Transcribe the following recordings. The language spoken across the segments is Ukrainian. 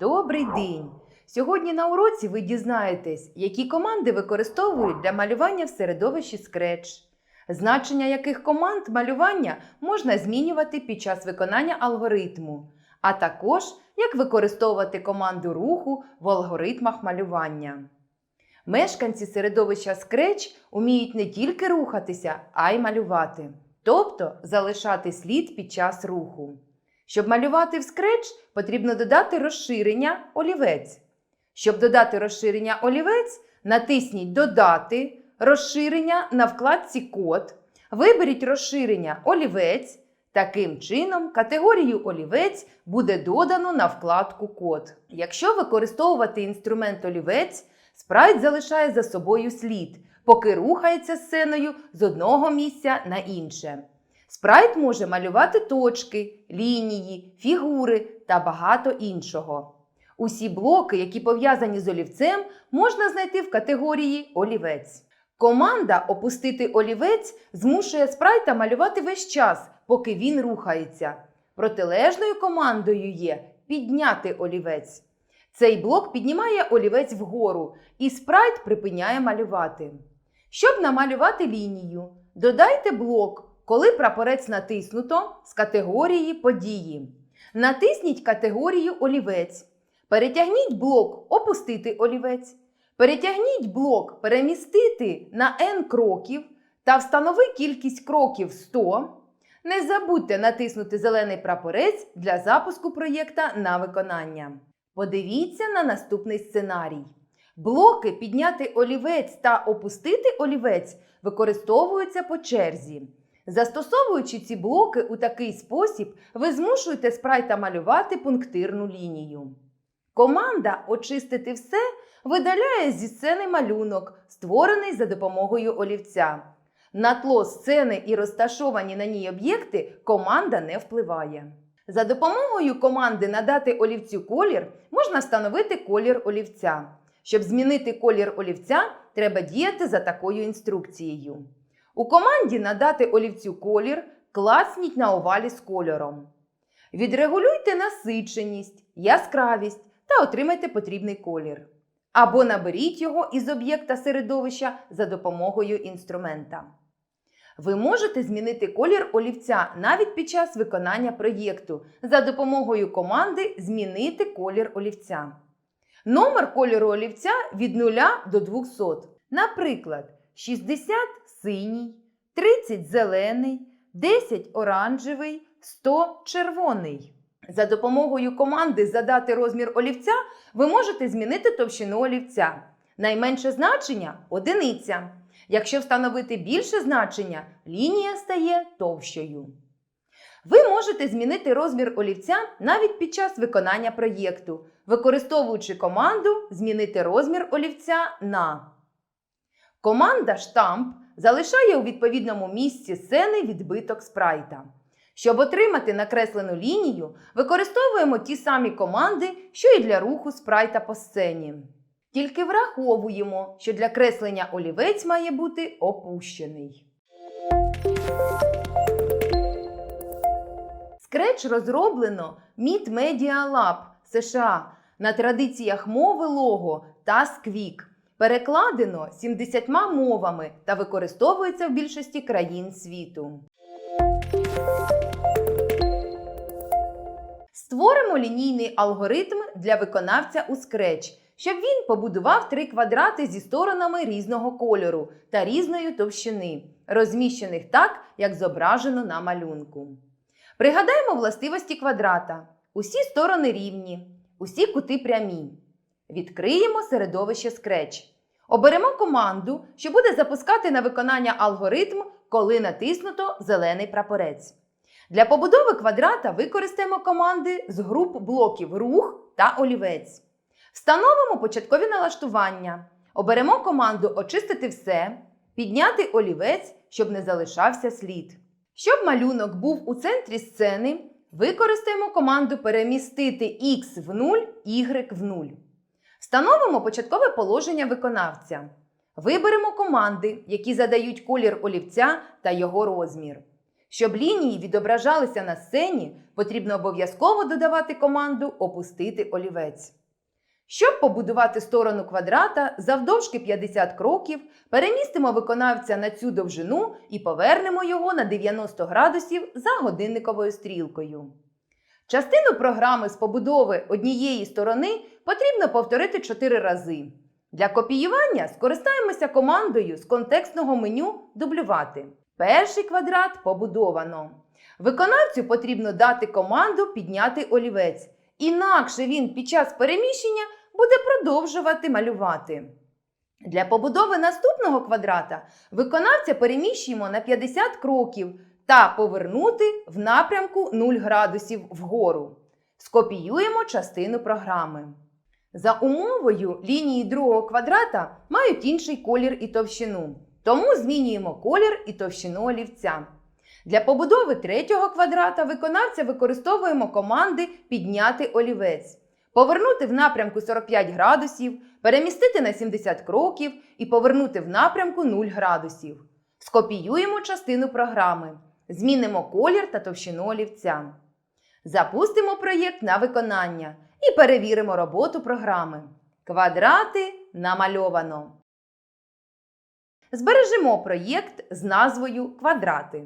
Добрий день! Сьогодні на уроці ви дізнаєтесь, які команди використовують для малювання в середовищі Scratch, значення яких команд малювання можна змінювати під час виконання алгоритму, а також як використовувати команду руху в алгоритмах малювання. Мешканці середовища Scratch уміють не тільки рухатися, а й малювати, тобто залишати слід під час руху. Щоб малювати в Scratch, потрібно додати розширення олівець. Щоб додати розширення олівець, натисніть Додати розширення на вкладці Код. Виберіть розширення олівець. Таким чином, категорію олівець буде додано на вкладку Код. Якщо використовувати інструмент олівець, спрайт залишає за собою слід, поки рухається сценою з одного місця на інше. Спрайт може малювати точки, лінії, фігури та багато іншого. Усі блоки, які пов'язані з олівцем, можна знайти в категорії олівець. Команда Опустити олівець змушує спрайта малювати весь час, поки він рухається. Протилежною командою є Підняти олівець. Цей блок піднімає олівець вгору, і спрайт припиняє малювати. Щоб намалювати лінію, додайте блок, коли прапорець натиснуто з категорії події. Натисніть категорію олівець. Перетягніть блок Опустити олівець. Перетягніть блок Перемістити на N кроків та встанови кількість кроків 100. Не забудьте натиснути зелений прапорець для запуску проєкта на виконання. Подивіться на наступний сценарій. Блоки підняти олівець та опустити олівець використовуються по черзі. Застосовуючи ці блоки у такий спосіб, ви змушуєте спрайта малювати пунктирну лінію. Команда Очистити все видаляє зі сцени малюнок, створений за допомогою олівця. На тло сцени і розташовані на ній об'єкти команда не впливає. За допомогою команди Надати олівцю колір можна встановити колір олівця. Щоб змінити колір олівця, треба діяти за такою інструкцією. У команді Надати олівцю колір класніть на овалі з кольором. Відрегулюйте насиченість, яскравість та отримайте потрібний колір. Або наберіть його із об'єкта середовища за допомогою інструмента. Ви можете змінити колір олівця навіть під час виконання проєкту за допомогою команди Змінити колір олівця. Номер кольору олівця від 0 до 200. Наприклад, 60 синій, 30 зелений, 10 оранжевий, 100 червоний. За допомогою команди Задати розмір олівця ви можете змінити товщину олівця. Найменше значення одиниця. Якщо встановити більше значення, лінія стає товщою. Ви можете змінити розмір олівця навіть під час виконання проєкту, використовуючи команду Змінити розмір олівця на. Команда Штамп залишає у відповідному місці сцени відбиток спрайта. Щоб отримати накреслену лінію, використовуємо ті самі команди, що і для руху спрайта по сцені. Тільки враховуємо, що для креслення олівець має бути опущений. Scratch розроблено MIT Media Lab США на традиціях мови Лого та Squeak. Перекладено 70 мовами та використовується в більшості країн світу. Створимо лінійний алгоритм для виконавця у Scratch, щоб він побудував три квадрати зі сторонами різного кольору та різної товщини, розміщених так, як зображено на малюнку. Пригадаємо властивості квадрата. Усі сторони рівні, усі кути прямі. Відкриємо середовище Scratch. Оберемо команду, що буде запускати на виконання алгоритм, коли натиснуто зелений прапорець. Для побудови квадрата використаємо команди з груп блоків рух та олівець. Встановимо початкові налаштування. Оберемо команду Очистити все, підняти олівець, щоб не залишався слід. Щоб малюнок був у центрі сцени, використаємо команду Перемістити X в 0, Y в 0. Встановимо початкове положення виконавця. Виберемо команди, які задають колір олівця та його розмір. Щоб лінії відображалися на сцені, потрібно обов'язково додавати команду Опустити олівець. Щоб побудувати сторону квадрата завдовжки 50 кроків, перемістимо виконавця на цю довжину і повернемо його на 90 градусів за годинниковою стрілкою. Частину програми з побудови однієї сторони потрібно повторити 4 рази. Для копіювання скористаємося командою з контекстного меню Дублювати. Перший квадрат побудовано. Виконавцю потрібно дати команду підняти олівець, інакше він під час переміщення буде продовжувати малювати. Для побудови наступного квадрата виконавця переміщуємо на 50 кроків та повернути в напрямку 0 градусів вгору. Скопіюємо частину програми. За умовою лінії другого квадрата мають інший колір і товщину, тому змінюємо колір і товщину олівця. Для побудови третього квадрата виконавця використовуємо команди підняти олівець, повернути в напрямку 45 градусів, перемістити на 70 кроків і повернути в напрямку 0 градусів. Скопіюємо частину програми, змінимо колір та товщину олівця. Запустимо проєкт на виконання і перевіримо роботу програми. Квадрати намальовано. Збережемо проєкт з назвою Квадрати.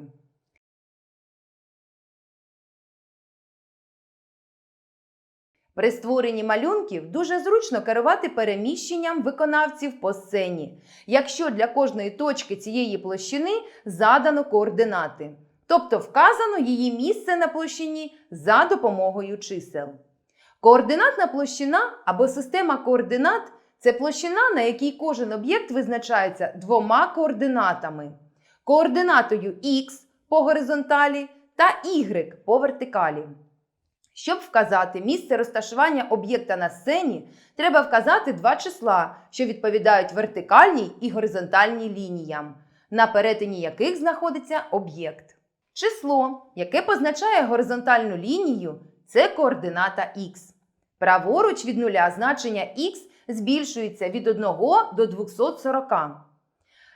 При створенні малюнків дуже зручно керувати переміщенням виконавців по сцені, якщо для кожної точки цієї площини задано координати, тобто вказано її місце на площині за допомогою чисел. Координатна площина або система координат це площина, на якій кожен об'єкт визначається двома координатами: координатою X по горизонталі та Y по вертикалі. Щоб вказати місце розташування об'єкта на сцені, треба вказати два числа, що відповідають вертикальній і горизонтальній лініям, на перетині яких знаходиться об'єкт. Число, яке позначає горизонтальну лінію, це координата х. Праворуч від нуля значення х збільшується від 1 до 240.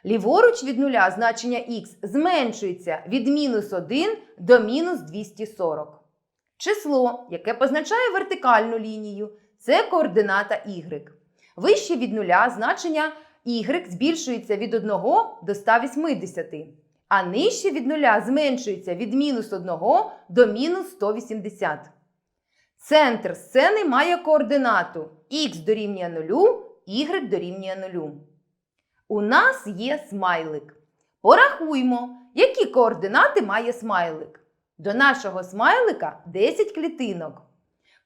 Ліворуч від нуля значення х зменшується від мінус 1 до мінус 240. Число, яке позначає вертикальну лінію, це координата y. Вище від нуля значення y збільшується від 1 до 180, а нижче від нуля зменшується від мінус 1 до мінус 180. Центр сцени має координату х дорівнює 0, y дорівнює 0. У нас є смайлик. Порахуймо, які координати має смайлик. До нашого смайлика 10 клітинок.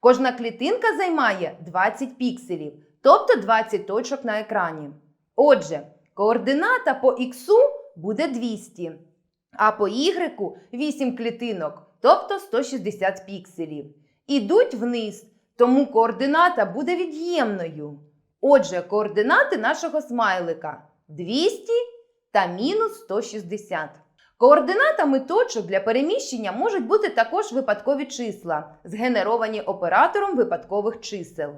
Кожна клітинка займає 20 пікселів, тобто 20 точок на екрані. Отже, координата по х буде 200, а по y 8 клітинок, тобто 160 пікселів. Ідуть вниз, тому координата буде від'ємною. Отже, координати нашого смайлика 200 та мінус 160. Координатами точок для переміщення можуть бути також випадкові числа, згенеровані оператором випадкових чисел.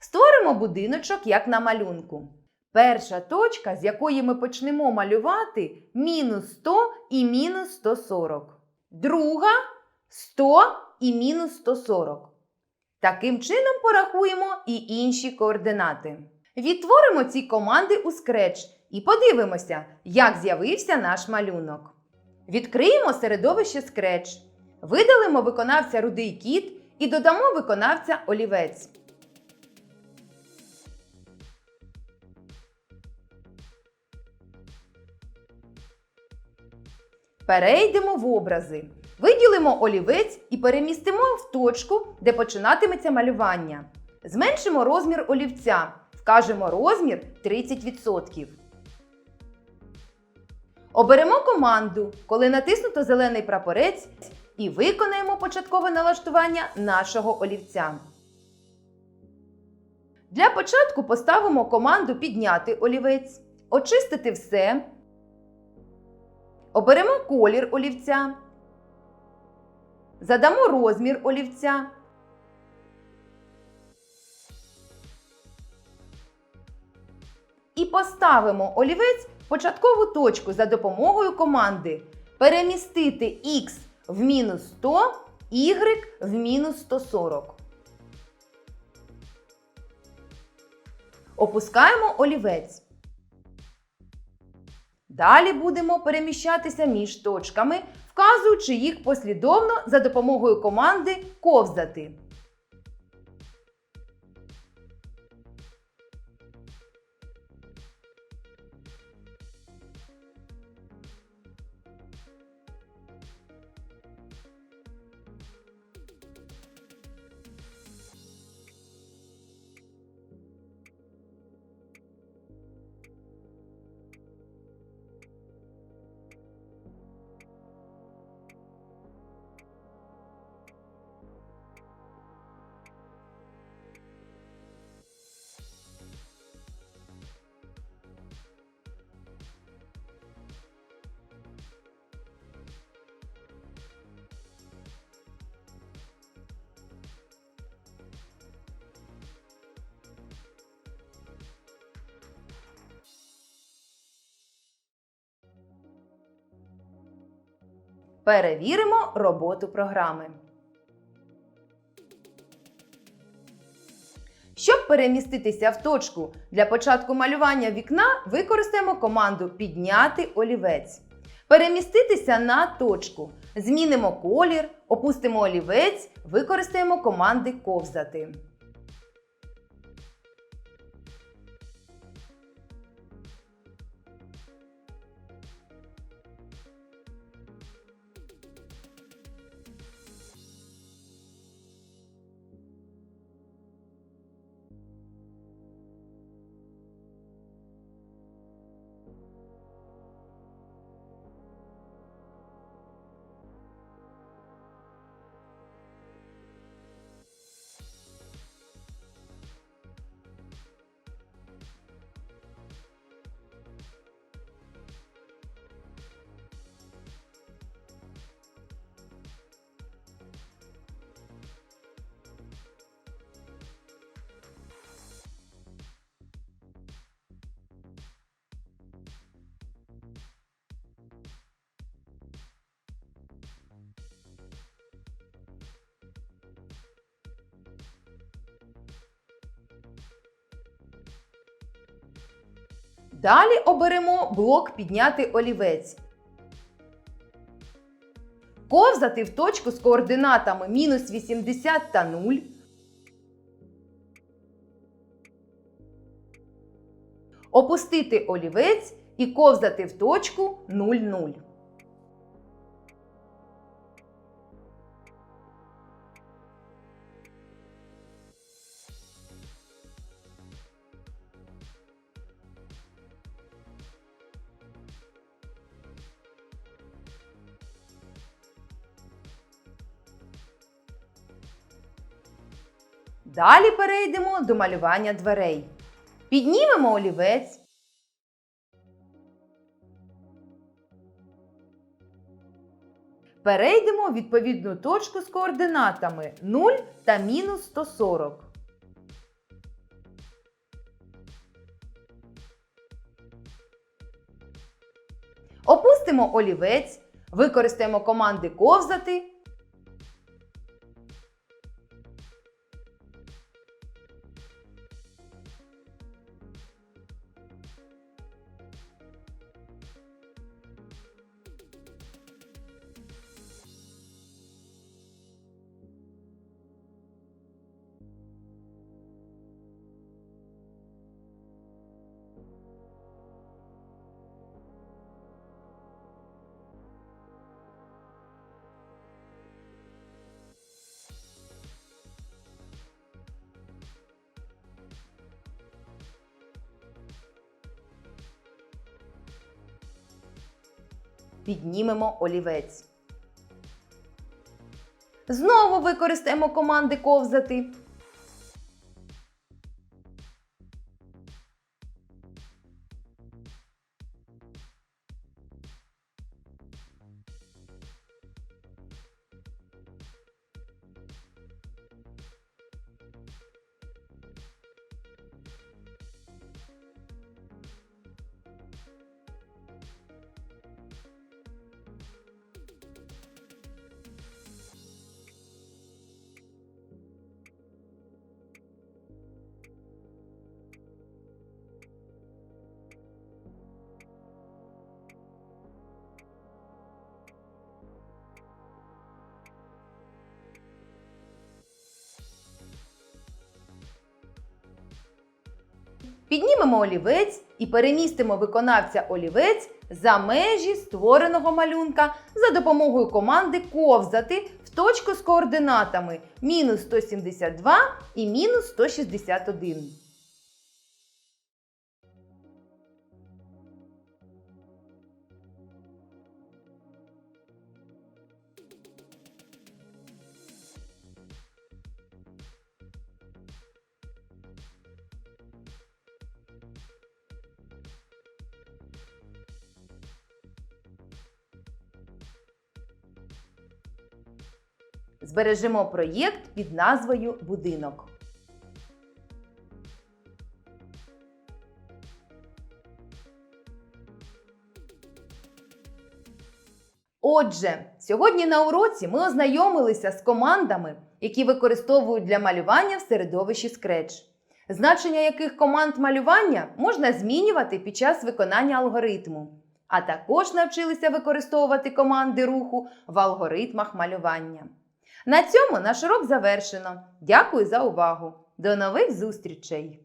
Створимо будиночок, як на малюнку. Перша точка, з якої ми почнемо малювати, мінус 100 і мінус 140. Друга 100 і мінус 140. Таким чином порахуємо і інші координати. Відтворимо ці команди у Scratch і подивимося, як з'явився наш малюнок. Відкриємо середовище Scratch. Видалимо виконавця рудий кіт і додамо виконавця олівець. Перейдемо в образи. Виділимо олівець і перемістимо в точку, де починатиметься малювання. Зменшимо розмір олівця. Вкажемо розмір 30%. Оберемо команду, коли натиснуто зелений прапорець, і виконаємо початкове налаштування нашого олівця. Для початку поставимо команду Підняти олівець, очистити все. Оберемо колір олівця. Задамо розмір олівця. І поставимо олівець в початкову точку за допомогою команди Перемістити х в мінус 100, y в мінус 140. Опускаємо олівець. Далі будемо переміщатися між точками, вказуючи їх послідовно за допомогою команди ковзати. Перевіримо роботу програми. Щоб переміститися в точку для початку малювання вікна, використаємо команду Підняти олівець. Переміститися на точку. Змінимо колір, опустимо олівець, використаємо команди ковзати. Далі оберемо блок Підняти олівець. Ковзати в точку з координатами мінус 80 та 0. Опустити олівець і ковзати в точку 0,0. Далі перейдемо до малювання дверей. Піднімемо олівець. Перейдемо в відповідну точку з координатами 0 та мінус 140. Опустимо олівець, використаємо команди ковзати піднімемо олівець. Знову використаємо команди ковзати. Піднімемо олівець і перемістимо виконавця олівець за межі створеного малюнка за допомогою команди ковзати в точку з координатами мінус 172 і мінус 161. Збережемо проєкт під назвою Будинок. Отже, сьогодні на уроці ми ознайомилися з командами, які використовують для малювання в середовищі Scratch, значення яких команд малювання можна змінювати під час виконання алгоритму, а також навчилися використовувати команди руху в алгоритмах малювання. На цьому наш урок завершено. Дякую за увагу. До нових зустрічей!